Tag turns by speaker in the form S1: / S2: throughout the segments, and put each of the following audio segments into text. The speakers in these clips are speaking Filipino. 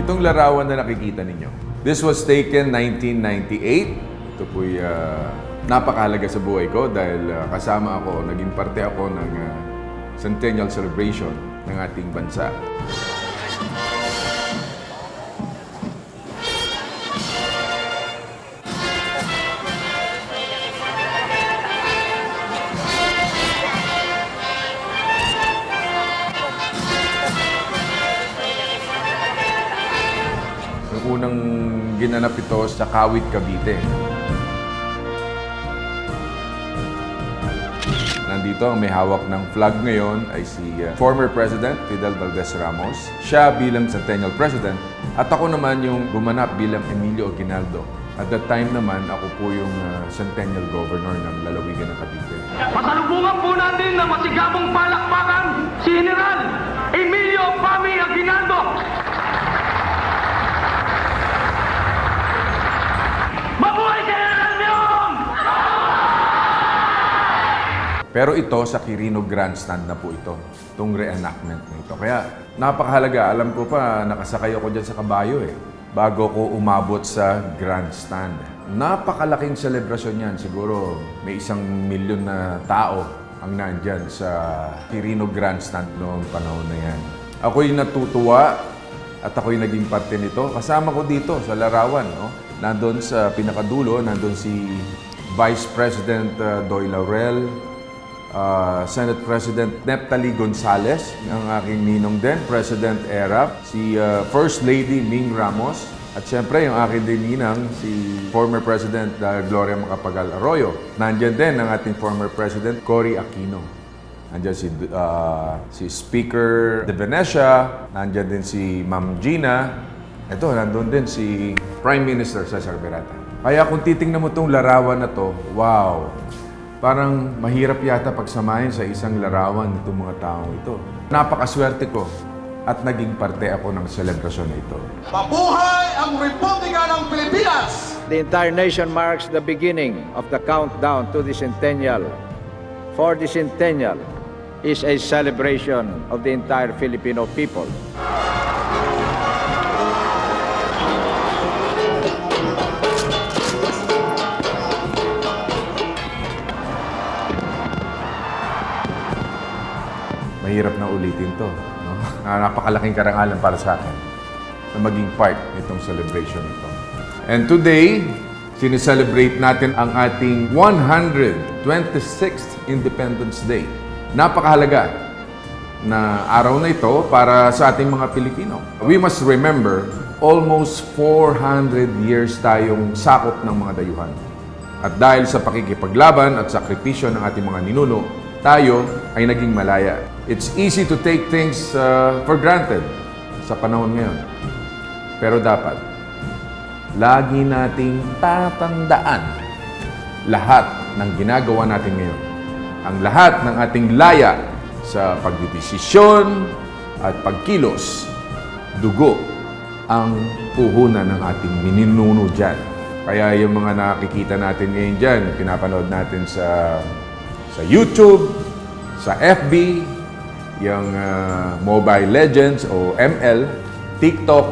S1: Itong larawan na nakikita ninyo. This was taken 1998. Ito po'y ah, napakahalaga sa buhay ko dahil ah, kasama ako, naging parte ako ng ah, centennial celebration ng ating bansa. Ginanap ito sa Kawit, Cavite. Nandito ang may hawak ng flag ngayon ay si uh, former President Fidel Valdez Ramos. Siya bilang Centennial President at ako naman yung gumanap bilang Emilio Aguinaldo. At that time naman, ako po yung uh, Centennial Governor ng lalawigan ng Cavite.
S2: Pasalubungan po natin ng masigabong palakpakan si General Emilio Pami Aguinaldo.
S1: Pero ito sa Quirino Grandstand na po ito. Itong reenactment na ito. Kaya napakahalaga. Alam ko pa, nakasakay ako dyan sa kabayo eh. Bago ko umabot sa grandstand. Napakalaking selebrasyon yan. Siguro may isang milyon na tao ang nandyan sa Quirino Grandstand noong panahon na yan. Ako'y natutuwa at ako'y naging parte nito. Kasama ko dito sa larawan. No? Nandun sa pinakadulo, nandun si Vice President uh, Doy Laurel, uh, Senate President Neptali Gonzales, ang aking ninong din, President Erap, si uh, First Lady Ming Ramos, at siyempre yung aking din ninang, si former President uh, Gloria Macapagal Arroyo. Nandiyan din ang ating former President Cory Aquino. Nandiyan si, uh, si Speaker De Venecia, nandiyan din si Ma'am Gina, ito, nandun din si Prime Minister Cesar Berata. Kaya kung titingnan mo itong larawan na to, wow! Parang mahirap yata pagsamahin sa isang larawan itong mga taong ito. Napakaswerte ko at naging parte ako ng selebrasyon na ito.
S3: Mabuhay ang Republika ng Pilipinas!
S4: The entire nation marks the beginning of the countdown to the centennial. For the centennial is a celebration of the entire Filipino people.
S1: Mahirap na ulitin to. No? Na napakalaking karangalan para sa akin na maging part nitong celebration ito. And today, sineselebrate natin ang ating 126th Independence Day. Napakahalaga na araw na ito para sa ating mga Pilipino. We must remember, almost 400 years tayong sakop ng mga dayuhan. At dahil sa pakikipaglaban at sakripisyo ng ating mga ninuno, tayo ay naging malaya. It's easy to take things uh, for granted sa panahon ngayon. Pero dapat, lagi nating tatandaan lahat ng ginagawa natin ngayon. Ang lahat ng ating laya sa pagdidesisyon at pagkilos, dugo ang puhunan ng ating mininuno dyan. Kaya yung mga nakikita natin ngayon dyan, pinapanood natin sa sa YouTube, sa FB, yung ah, Mobile Legends o ML, TikTok,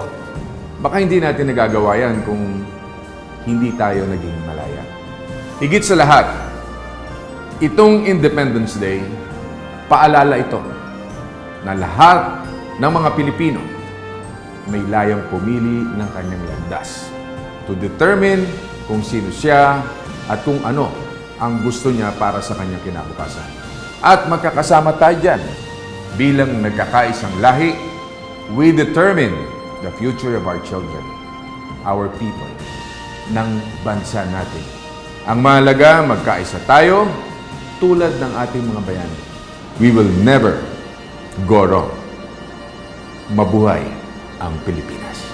S1: baka hindi natin nagagawa yan kung hindi tayo naging malaya. Higit sa lahat, itong Independence Day, paalala ito na lahat ng mga Pilipino may layang pumili ng kanyang landas to determine kung sino siya at kung ano ang gusto niya para sa kanyang kinabukasan. At magkakasama tayo dyan bilang nagkakaisang lahi, we determine the future of our children, our people, ng bansa natin. Ang mahalaga, magkaisa tayo tulad ng ating mga bayani. We will never go wrong. Mabuhay ang Pilipinas.